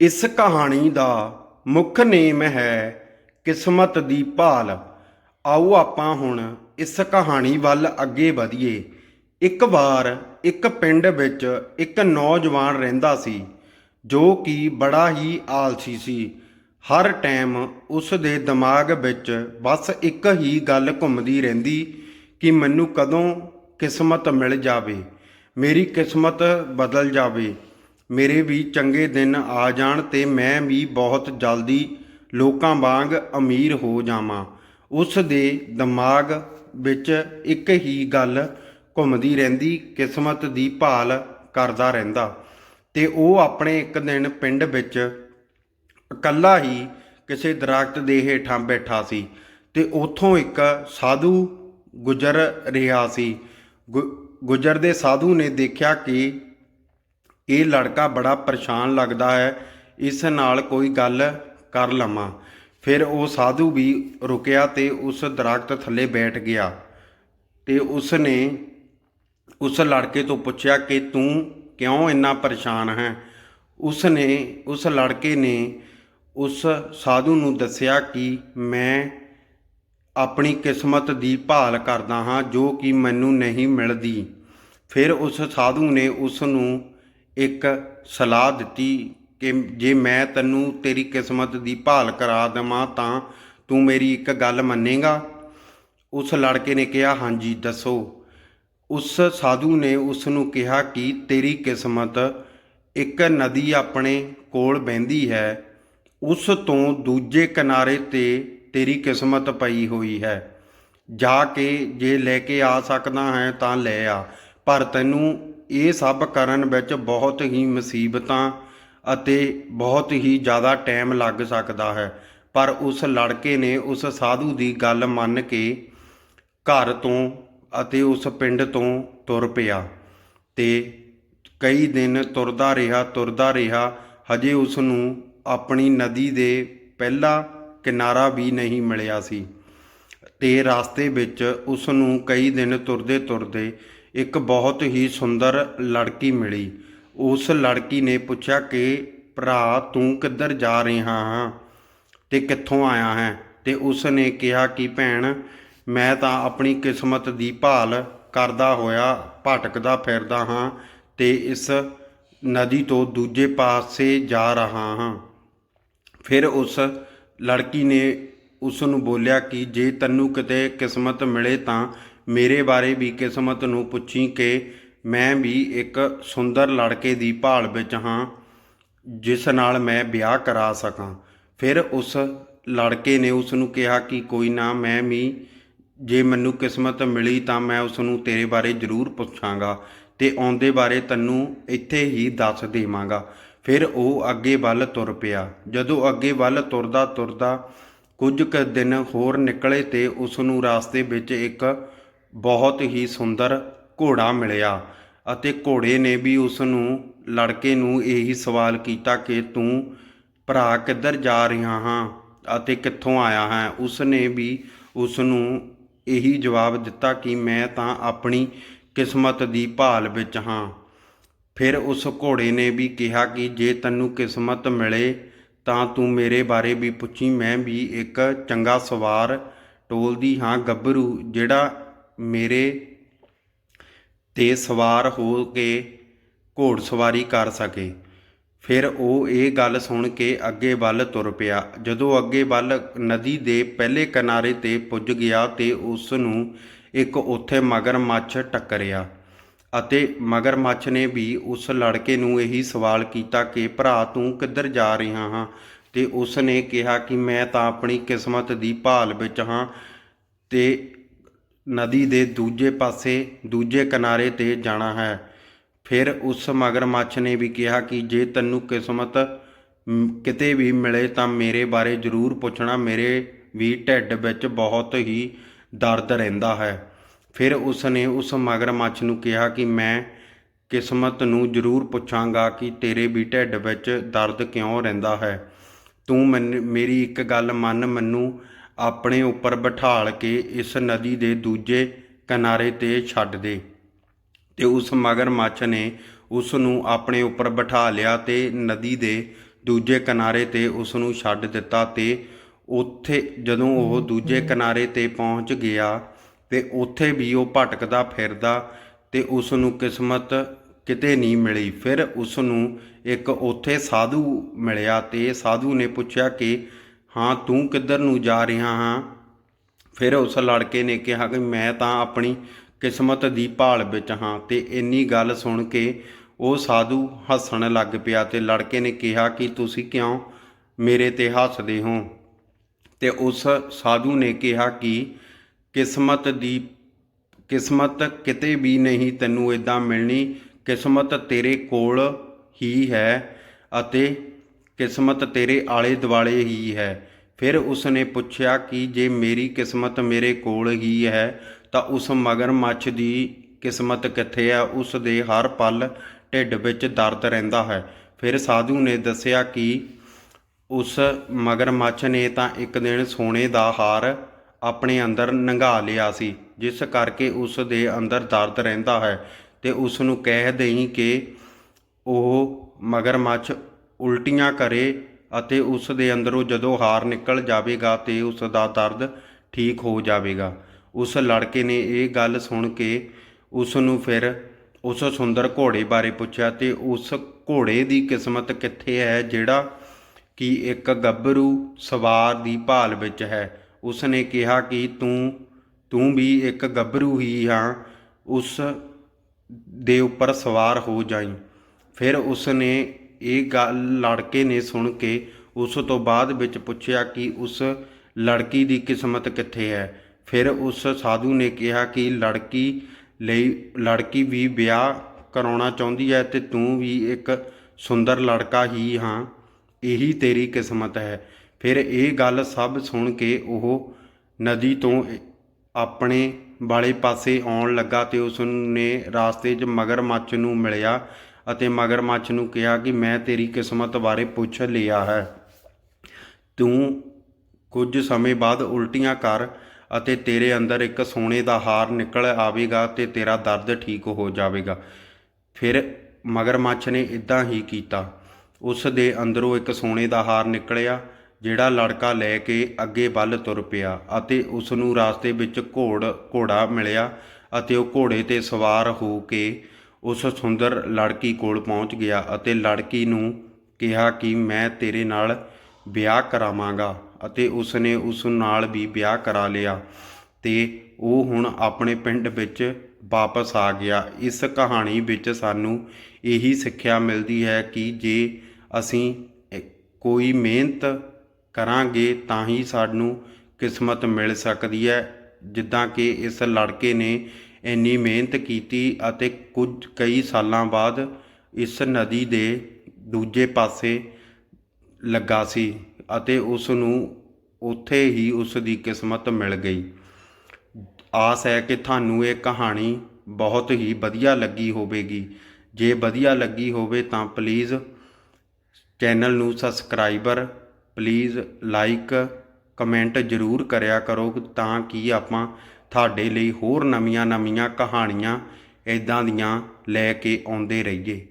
ਇਸ ਕਹਾਣੀ ਦਾ ਮੁੱਖ ਨੇਮ ਹੈ ਕਿਸਮਤ ਦੀ ਭਾਲ। ਆਓ ਆਪਾਂ ਹੁਣ ਇਸ ਕਹਾਣੀ ਵੱਲ ਅੱਗੇ ਵਧੀਏ। ਇੱਕ ਵਾਰ ਇੱਕ ਪਿੰਡ ਵਿੱਚ ਇੱਕ ਨੌਜਵਾਨ ਰਹਿੰਦਾ ਸੀ, ਜੋ ਕਿ ਬੜਾ ਹੀ ਆਲਸੀ ਸੀ। ਹਰ ਟਾਈਮ ਉਸ ਦੇ ਦਿਮਾਗ ਵਿੱਚ ਬਸ ਇੱਕ ਹੀ ਗੱਲ ਘੁੰਮਦੀ ਰਹਿੰਦੀ ਕਿ ਮੈਨੂੰ ਕਦੋਂ ਕਿਸਮਤ ਮਿਲ ਜਾਵੇ, ਮੇਰੀ ਕਿਸਮਤ ਬਦਲ ਜਾਵੇ। ਮੇਰੇ ਵੀ ਚੰਗੇ ਦਿਨ ਆ ਜਾਣ ਤੇ ਮੈਂ ਵੀ ਬਹੁਤ ਜਲਦੀ ਲੋਕਾਂ ਵਾਂਗ ਅਮੀਰ ਹੋ ਜਾਵਾਂ। ਉਸ ਦੇ ਦਿਮਾਗ ਵਿੱਚ ਇੱਕ ਹੀ ਗੱਲ ਘੁੰਮਦੀ ਰਹਿੰਦੀ, ਕਿਸਮਤ ਦੀ ਭਾਲ ਕਰਦਾ ਰਹਿੰਦਾ। ਤੇ ਉਹ ਆਪਣੇ ਇੱਕ ਦਿਨ ਪਿੰਡ ਵਿੱਚ ਇਕੱਲਾ ਹੀ ਕਿਸੇ ਦਰਖਤ ਦੇ ਹੇਠਾਂ ਬੈਠਾ ਸੀ ਤੇ ਉੱਥੋਂ ਇੱਕ ਸਾਧੂ ਗੁਜ਼ਰ ਰਿਹਾ ਸੀ। ਗੁ- ਗੁਜ਼ਰਦੇ ਸਾਧੂ ਨੇ ਦੇਖਿਆ ਕਿ ਇਹ ਲੜਕਾ ਬੜਾ ਪਰੇਸ਼ਾਨ ਲੱਗਦਾ ਹੈ, ਇਸ ਨਾਲ ਕੋਈ ਗੱਲ ਕਰ ਲਵਾਂ। ਫਿਰ ਉਹ ਸਾਧੂ ਵੀ ਰੁਕਿਆ ਤੇ ਉਸ ਦਰਖਤ ਥੱਲੇ ਬੈਠ ਗਿਆ ਤੇ ਉਸ ਨੇ ਉਸ ਲੜਕੇ ਤੋਂ ਪੁੱਛਿਆ ਕਿ ਤੂੰ ਕਿਉਂ ਇੰਨਾ ਪਰੇਸ਼ਾਨ ਹੈ? ਉਸ ਨੇ ਉਸ ਲੜਕੇ ਨੇ ਉਸ ਸਾਧੂ ਨੂੰ ਦੱਸਿਆ ਕਿ ਮੈਂ ਆਪਣੀ ਕਿਸਮਤ ਦੀ ਭਾਲ ਕਰਦਾ ਹਾਂ ਜੋ ਕਿ ਮੈਨੂੰ ਨਹੀਂ ਮਿਲਦੀ। ਫਿਰ ਉਸ ਸਾਧੂ ਨੇ ਉਸ ਨੂੰ ਇੱਕ ਸਲਾਹ ਦਿੱਤੀ ਕਿ ਜੇ ਮੈਂ ਤੈਨੂੰ ਤੇਰੀ ਕਿਸਮਤ ਦੀ ਭਾਲ ਕਰਾ ਦੇਵਾਂ ਤਾਂ ਤੂੰ ਮੇਰੀ ਇੱਕ ਗੱਲ ਮੰਨੇਗਾ? ਉਸ ਲੜਕੇ ਨੇ ਕਿਹਾ, ਹਾਂਜੀ, ਦੱਸੋ। ਉਸ ਸਾਧੂ ਨੇ ਉਸ ਨੂੰ ਕਿਹਾ ਕਿ ਤੇਰੀ ਕਿਸਮਤ ਇੱਕ ਨਦੀ ਆਪਣੇ ਕੋਲ ਵਹਿੰਦੀ ਹੈ। ਉਸ ਤੋਂ ਦੂਜੇ ਕਿਨਾਰੇ ਤੇ ਤੇਰੀ ਕਿਸਮਤ ਪਈ ਹੋਈ ਹੈ। ਜਾ ਕੇ ਜੇ ਲੈ ਕੇ ਆ ਸਕਦਾ ਹੈ ਤਾਂ ਲੈ ਆ, ਪਰ ਤੈਨੂੰ ਇਹ ਸਭ ਕਰਨ ਵਿੱਚ ਬਹੁਤ ਹੀ ਮੁਸੀਬਤਾਂ ਅਤੇ ਬਹੁਤ ਹੀ ਜ਼ਿਆਦਾ ਟਾਈਮ ਲੱਗ ਸਕਦਾ ਹੈ। ਪਰ ਉਸ ਲੜਕੇ ਨੇ ਉਸ ਸਾਧੂ ਦੀ ਗੱਲ ਮੰਨ ਕੇ ਘਰ ਤੋਂ ਅਤੇ ਉਸ ਪਿੰਡ ਤੋਂ ਤੁਰ ਪਿਆ ਤੇ ਕਈ ਦਿਨ ਤੁਰਦਾ ਰਿਹਾ ਤੁਰਦਾ ਰਿਹਾ। ਹਜੇ ਉਸ ਨੂੰ ਆਪਣੀ ਨਦੀ ਦੇ ਪਹਿਲਾ ਕਿਨਾਰਾ ਵੀ ਨਹੀਂ ਮਿਲਿਆ ਸੀ ਤੇ ਰਸਤੇ ਵਿੱਚ ਉਸ ਨੂੰ ਕਈ ਦਿਨ ਤੁਰਦੇ ਤੁਰਦੇ ਇੱਕ ਬਹੁਤ ਹੀ ਸੁੰਦਰ ਲੜਕੀ ਮਿਲੀ। ਉਸ ਲੜਕੀ ਨੇ ਪੁੱਛਿਆ ਕਿ, ਭਰਾ, ਤੂੰ ਕਿੱਧਰ ਜਾ ਰਿਹਾ ਹਾਂ ਤੇ ਕਿੱਥੋਂ ਆਇਆ ਹੈ? ਤੇ ਉਸ ਨੇ ਕਿਹਾ ਕਿ, ਭੈਣ, ਮੈਂ ਤਾਂ ਆਪਣੀ ਕਿਸਮਤ ਦੀ ਭਾਲ ਕਰਦਾ ਹੋਇਆ ਭਟਕਦਾ ਫਿਰਦਾ ਹਾਂ ਤੇ ਇਸ ਨਦੀ ਤੋਂ ਦੂਜੇ ਪਾਸੇ ਜਾ ਰਹਾ ਹਾਂ। ਫਿਰ ਉਸ ਲੜਕੀ ਨੇ ਉਸ ਨੂੰ ਬੋਲਿਆ ਕਿ, ਜੇ ਤੈਨੂੰ ਕਿਤੇ ਕਿਸਮਤ ਮਿਲੇ ਤਾਂ ਮੇਰੇ ਬਾਰੇ ਵੀ ਕਿਸਮਤ ਨੂੰ ਪੁੱਛੀ ਕਿ ਮੈਂ ਵੀ ਇੱਕ ਸੁੰਦਰ ਲੜਕੇ ਦੀ ਭਾਲ ਵਿੱਚ ਹਾਂ, ਜਿਸ ਨਾਲ ਮੈਂ ਵਿਆਹ ਕਰਾ ਸਕਾਂ। ਫਿਰ ਉਸ ਲੜਕੇ ਨੇ ਉਸ ਨੂੰ ਕਿਹਾ ਕਿ ਕੋਈ ਨਾ, ਮੈਂ ਵੀ ਜੇ ਮੈਨੂੰ ਕਿਸਮਤ ਮਿਲੀ ਤਾਂ ਮੈਂ ਉਸ ਨੂੰ ਤੇਰੇ ਬਾਰੇ ਜ਼ਰੂਰ ਪੁੱਛਾਂਗਾ ਤੇ ਆਉਂਦੇ ਬਾਰੇ ਤੈਨੂੰ ਇੱਥੇ ਹੀ ਦੱਸ ਦੇਵਾਂਗਾ। ਫਿਰ ਉਹ ਅੱਗੇ ਵੱਲ ਤੁਰ ਪਿਆ। ਜਦੋਂ ਅੱਗੇ ਵੱਲ ਤੁਰਦਾ ਤੁਰਦਾ ਕੁਝ ਕੁ ਦਿਨ ਹੋਰ ਨਿਕਲੇ ਤੇ ਉਸ ਨੂੰ ਰਾਸਤੇ ਵਿੱਚ ਇੱਕ ਬਹੁਤ ਹੀ ਸੁੰਦਰ ਘੋੜਾ ਮਿਲਿਆ ਅਤੇ ਘੋੜੇ ਨੇ ਵੀ ਉਸ ਨੂੰ ਲੜਕੇ ਨੂੰ ਇਹੀ ਸਵਾਲ ਕੀਤਾ ਕਿ ਤੂੰ ਭਰਾ ਕਿੱਧਰ ਜਾ ਰਿਹਾ ਹਾਂ ਅਤੇ ਕਿੱਥੋਂ ਆਇਆ ਹੈ? ਉਸ ਨੇ ਵੀ ਉਸ ਨੂੰ ਇਹੀ ਜਵਾਬ ਦਿੱਤਾ ਕਿ ਮੈਂ ਤਾਂ ਆਪਣੀ ਕਿਸਮਤ ਦੀ ਭਾਲ ਵਿੱਚ ਹਾਂ। ਫਿਰ ਉਸ ਘੋੜੇ ਨੇ ਵੀ ਕਿਹਾ ਕਿ ਜੇ ਤੈਨੂੰ ਕਿਸਮਤ ਮਿਲੇ ਤਾਂ ਤੂੰ ਮੇਰੇ ਬਾਰੇ ਵੀ ਪੁੱਛੀ, ਮੈਂ ਵੀ ਇੱਕ ਚੰਗਾ ਸਵਾਰ ਟੋਲਦੀ ਹਾਂ, ਗੱਭਰੂ, ਜਿਹੜਾ ਮੇਰੇ ਤੇ ਸਵਾਰ ਹੋ ਕੇ ਘੋੜ ਸਵਾਰੀ ਕਰ ਸਕੇ। ਫਿਰ ਉਹ ਇਹ ਗੱਲ ਸੁਣ ਕੇ ਅੱਗੇ ਵੱਲ ਤੁਰ ਪਿਆ। ਜਦੋਂ ਅੱਗੇ ਵੱਲ ਨਦੀ ਦੇ ਪਹਿਲੇ ਕਿਨਾਰੇ ਤੇ ਪੁੱਜ ਗਿਆ ਤੇ ਉਸ ਨੂੰ ਇੱਕ ਉੱਥੇ ਮਗਰਮੱਛ ਟੱਕਰਿਆ ਅਤੇ ਮਗਰਮੱਛ ਨੇ ਵੀ ਉਸ ਲੜਕੇ ਨੂੰ ਇਹੀ ਸਵਾਲ ਕੀਤਾ ਕਿ, ਭਰਾ, ਤੂੰ ਕਿੱਧਰ ਜਾ ਰਿਹਾ ਹਾਂ? ਤੇ ਉਸ ਨੇ ਕਿਹਾ ਕਿ, ਮੈਂ ਤਾਂ ਆਪਣੀ ਕਿਸਮਤ ਦੀ ਭਾਲ ਵਿੱਚ ਹਾਂ ਤੇ ਨਦੀ ਦੇ ਦੂਜੇ ਪਾਸੇ, ਦੂਜੇ ਕਿਨਾਰੇ ਤੇ ਜਾਣਾ ਹੈ। ਫਿਰ ਉਸ ਮਗਰਮੱਛ ਨੇ ਵੀ ਕਿਹਾ ਕਿ ਜੇ ਤੈਨੂੰ ਕਿਸਮਤ ਕਿਤੇ ਵੀ ਮਿਲੇ ਤਾਂ ਮੇਰੇ ਬਾਰੇ ਜ਼ਰੂਰ ਪੁੱਛਣਾ। ਮੇਰੇ ਵੀ ਢਿੱਡ ਵਿੱਚ ਬਹੁਤ ਹੀ ਦਰਦ ਰਹਿੰਦਾ ਹੈ। ਫਿਰ ਉਸ ਨੇ ਉਸ ਮਗਰਮੱਛ ਨੂੰ ਕਿਹਾ ਕਿ ਮੈਂ ਕਿਸਮਤ ਨੂੰ ਜ਼ਰੂਰ ਪੁੱਛਾਂਗਾ ਕਿ ਤੇਰੇ ਵੀ ਢਿੱਡ ਵਿੱਚ ਦਰਦ ਕਿਉਂ ਰਹਿੰਦਾ ਹੈ। ਤੂੰ ਮੈਨ, ਮੇਰੀ ਇੱਕ ਗੱਲ ਮੰਨ। ਮੈਨੂੰ ਆਪਣੇ ਉੱਪਰ ਬਿਠਾਲ ਕੇ ਇਸ ਨਦੀ ਦੇ ਦੂਜੇ ਕਿਨਾਰੇ ਤੇ ਛੱਡ ਦੇ। ਤੇ ਉਸ ਮਗਰਮੱਛ ਨੇ ਉਸ ਨੂੰ ਆਪਣੇ ਉੱਪਰ ਬਿਠਾ ਲਿਆ ਤੇ ਨਦੀ ਦੇ ਦੂਜੇ ਕਿਨਾਰੇ ਤੇ ਉਸ ਨੂੰ ਛੱਡ ਦਿੱਤਾ ਤੇ ਉੱਥੇ ਜਦੋਂ ਉਹ ਦੂਜੇ ਕਿਨਾਰੇ ਤੇ ਪਹੁੰਚ ਗਿਆ ਤੇ ਉੱਥੇ ਵੀ ਉਹ ਭਟਕਦਾ ਫਿਰਦਾ ਤੇ ਉਸ ਨੂੰ ਕਿਸਮਤ ਕਿਤੇ ਨਹੀਂ ਮਿਲੀ। ਫਿਰ ਉਸ ਨੂੰ ਇੱਕ ਉੱਥੇ ਸਾਧੂ ਮਿਲਿਆ ਤੇ ਸਾਧੂ ਨੇ ਪੁੱਛਿਆ ਕਿ ਹਾਂ, ਤੂੰ ਕਿੱਧਰ ਨੂੰ ਜਾ ਰਿਹਾ ਹਾਂ? ਫਿਰ ਉਸ ਲੜਕੇ ਨੇ ਕਿਹਾ ਕਿ ਮੈਂ ਤਾਂ ਆਪਣੀ ਕਿਸਮਤ ਦੀ ਭਾਲ ਵਿੱਚ ਹਾਂ ਤੇ ਇੰਨੀ ਗੱਲ ਸੁਣ ਕੇ ਉਹ ਸਾਧੂ ਹੱਸਣ ਲੱਗ ਪਿਆ ਤੇ ਲੜਕੇ ਨੇ ਕਿਹਾ ਕਿ ਤੁਸੀਂ ਕਿਉਂ ਮੇਰੇ ਤੇ ਹੱਸਦੇ ਹੋ? ਤੇ ਉਸ ਸਾਧੂ ਨੇ ਕਿਹਾ ਕਿ ਕਿਸਮਤ ਦੀ, ਕਿਸਮਤ ਕਿਤੇ ਵੀ ਨਹੀਂ ਤੈਨੂੰ ਇਦਾਂ ਮਿਲਣੀ, ਕਿਸਮਤ ਤੇਰੇ ਕੋਲ ਹੀ ਹੈ ਅਤੇ ਕਿਸਮਤ ਤੇਰੇ ਆਲੇ ਦੁਆਲੇ ਹੀ ਹੈ। ਫਿਰ ਉਸਨੇ ਪੁੱਛਿਆ ਕਿ ਜੇ ਮੇਰੀ ਕਿਸਮਤ ਮੇਰੇ ਕੋਲ ਹੀ ਹੈ, ਤਾਂ ਉਸ ਮਗਰਮੱਛ ਦੀ ਕਿਸਮਤ ਕਿੱਥੇ ਹੈ? ਉਸ ਦੇ ਹਰ ਪਲ ਢਿੱਡ ਵਿੱਚ ਦਰਦ ਰਹਿੰਦਾ ਹੈ। ਫਿਰ ਸਾਧੂ ਨੇ ਦੱਸਿਆ ਕਿ ਉਸ ਮਗਰਮੱਛ ਨੇ ਤਾਂ ਇੱਕ ਦਿਨ ਸੋਨੇ ਦਾ ਹਾਰ ਆਪਣੇ ਅੰਦਰ ਨੰਗਾ ਲਿਆ ਸੀ, ਜਿਸ ਕਰਕੇ ਉਸ ਦੇ ਅੰਦਰ ਦਰਦ ਰਹਿੰਦਾ ਹੈ ਤੇ ਉਸ ਨੂੰ ਕਹਿ ਦੇਈ ਕਿ ਉਹ ਮਗਰਮੱਛ ਉਲਟੀਆਂ ਕਰੇ ਅਤੇ ਉਸ ਦੇ ਅੰਦਰੋਂ ਜਦੋਂ ਹਾਰ ਨਿਕਲ ਜਾਵੇਗਾ ਤੇ ਉਸ ਦਾ ਦਰਦ ਠੀਕ ਹੋ ਜਾਵੇਗਾ। ਉਸ ਲੜਕੇ ਨੇ ਇਹ ਗੱਲ ਸੁਣ ਕੇ ਉਸ ਨੂੰ ਫਿਰ ਉਸ ਸੁੰਦਰ ਘੋੜੇ ਬਾਰੇ ਪੁੱਛਿਆ ਤੇ ਉਸ ਘੋੜੇ ਦੀ ਕਿਸਮਤ ਕਿੱਥੇ ਹੈ ਜਿਹੜਾ ਕਿ ਇੱਕ ਗੱਭਰੂ ਸਵਾਰ ਦੀ ਭਾਲ ਵਿੱਚ ਹੈ। ਉਸ ਨੇ ਕਿਹਾ ਕਿ ਤੂੰ ਤੂੰ ਵੀ ਇੱਕ ਗੱਭਰੂ ਹੀ ਹਾਂ, ਉਸ ਦੇ ਉੱਪਰ ਸਵਾਰ ਹੋ ਜਾਈਂ। ਫਿਰ ਉਸ ਨੇ ਇਹ ਗੱਲ ਲੜਕੇ ਨੇ ਸੁਣ ਕੇ ਉਸ ਤੋਂ ਬਾਅਦ ਵਿੱਚ ਪੁੱਛਿਆ ਕਿ ਉਸ ਲੜਕੀ ਦੀ ਕਿਸਮਤ ਕਿੱਥੇ ਹੈ। ਫਿਰ ਉਸ ਸਾਧੂ ਨੇ ਕਿਹਾ ਕਿ ਲੜਕੀ ਲਈ, ਲੜਕੀ ਵੀ ਵਿਆਹ ਕਰਾਉਣਾ ਚਾਹੁੰਦੀ ਹੈ ਤੇ ਤੂੰ ਵੀ ਇੱਕ ਸੁੰਦਰ ਲੜਕਾ ਹੀ ਹਾਂ, ਇਹੀ ਤੇਰੀ ਕਿਸਮਤ ਹੈ। ਫਿਰ ਇਹ ਗੱਲ ਸਭ ਸੁਣ ਕੇ ਉਹ ਨਦੀ ਤੋਂ ਆਪਣੇ ਵਾਲੇ ਪਾਸੇ ਆਉਣ ਲੱਗਾ ਤੇ ਉਸ ਨੇ ਰਾਸਤੇ 'ਚ ਮਗਰਮੱਛ ਨੂੰ ਮਿਲਿਆ। ਅਤੇ ਮਗਰਮੱਛ ਨੂੰ ਕਿਹਾ ਕਿ ਮੈਂ ਤੇਰੀ ਕਿਸਮਤ ਬਾਰੇ ਪੁੱਛ ਲਿਆ ਹੈ। ਤੂੰ ਕੁਝ ਸਮੇਂ ਬਾਅਦ ਉਲਟੀਆਂ ਕਰ ਅਤੇ ਤੇਰੇ ਅੰਦਰ ਇੱਕ ਸੋਨੇ ਦਾ ਹਾਰ ਨਿਕਲ ਆਵੇਗਾ ਤੇ ਤੇਰਾ ਦਰਦ ਠੀਕ ਹੋ ਜਾਵੇਗਾ। ਫਿਰ ਮਗਰਮੱਛ ਨੇ ਇਦਾਂ ਹੀ ਕੀਤਾ। ਉਸ ਦੇ ਅੰਦਰੋਂ ਇੱਕ ਸੋਨੇ ਦਾ ਹਾਰ ਨਿਕਲਿਆ, ਜਿਹੜਾ ਲੜਕਾ ਲੈ ਕੇ ਅੱਗੇ ਵੱਲ ਤੁਰ ਪਿਆ ਅਤੇ ਉਸ ਨੂੰ ਰਾਸਤੇ ਵਿੱਚ ਘੋੜ ਘੋੜਾ ਮਿਲਿਆ ਅਤੇ ਉਹ ਘੋੜੇ ਤੇ ਸਵਾਰ ਹੋ ਕੇ ਉਸ ਸੁੰਦਰ ਲੜਕੀ ਕੋਲ ਪਹੁੰਚ ਗਿਆ ਅਤੇ ਲੜਕੀ ਨੂੰ ਕਿਹਾ ਕਿ ਮੈਂ ਤੇਰੇ ਨਾਲ ਵਿਆਹ ਕਰਾਵਾਂਗਾ ਅਤੇ ਉਸ ਨੇ ਉਸ ਨਾਲ ਵੀ ਵਿਆਹ ਕਰਾ ਲਿਆ ਤੇ ਉਹ ਹੁਣ ਆਪਣੇ ਪਿੰਡ ਵਿੱਚ ਵਾਪਸ ਆ ਗਿਆ। ਇਸ ਕਹਾਣੀ ਵਿੱਚ ਸਾਨੂੰ ਇਹੀ ਸਿੱਖਿਆ ਮਿਲਦੀ ਹੈ ਕਿ ਜੇ ਅਸੀਂ ਕੋਈ ਮਿਹਨਤ ਕਰਾਂਗੇ ਤਾਂ ਹੀ ਸਾਨੂੰ ਕਿਸਮਤ ਮਿਲ ਸਕਦੀ ਹੈ, ਜਿੱਦਾਂ ਕਿ ਇਸ ਲੜਕੇ ਨੇ ਇੰਨੀ ਮਿਹਨਤ ਕੀਤੀ ਅਤੇ ਕੁਝ ਕਈ ਸਾਲਾਂ ਬਾਅਦ ਇਸ ਨਦੀ ਦੇ ਦੂਜੇ ਪਾਸੇ ਲੱਗਾ ਸੀ ਅਤੇ ਉਸ ਨੂੰ ਉੱਥੇ ਹੀ ਉਸ ਦੀ ਕਿਸਮਤ ਮਿਲ ਗਈ। ਆਸ ਹੈ ਕਿ ਤੁਹਾਨੂੰ ਇਹ ਕਹਾਣੀ ਬਹੁਤ ਹੀ ਵਧੀਆ ਲੱਗੀ ਹੋਵੇਗੀ। ਜੇ ਵਧੀਆ ਲੱਗੀ ਹੋਵੇ ਤਾਂ ਪਲੀਜ਼ ਚੈਨਲ ਨੂੰ ਸਬਸਕ੍ਰਾਈਬਰ ਪਲੀਜ਼ ਲਾਈਕ ਕਮੈਂਟ ਜ਼ਰੂਰ ਕਰਿਆ ਕਰੋ ਤਾਂ ਕਿ ਆਪਾਂ ਤੁਹਾਡੇ ਲਈ ਹੋਰ ਨਵੀਆਂ-ਨਵੀਆਂ ਕਹਾਣੀਆਂ ਇੱਦਾਂ ਦੀਆਂ ਲੈ ਕੇ ਆਉਂਦੇ ਰਹੀਏ।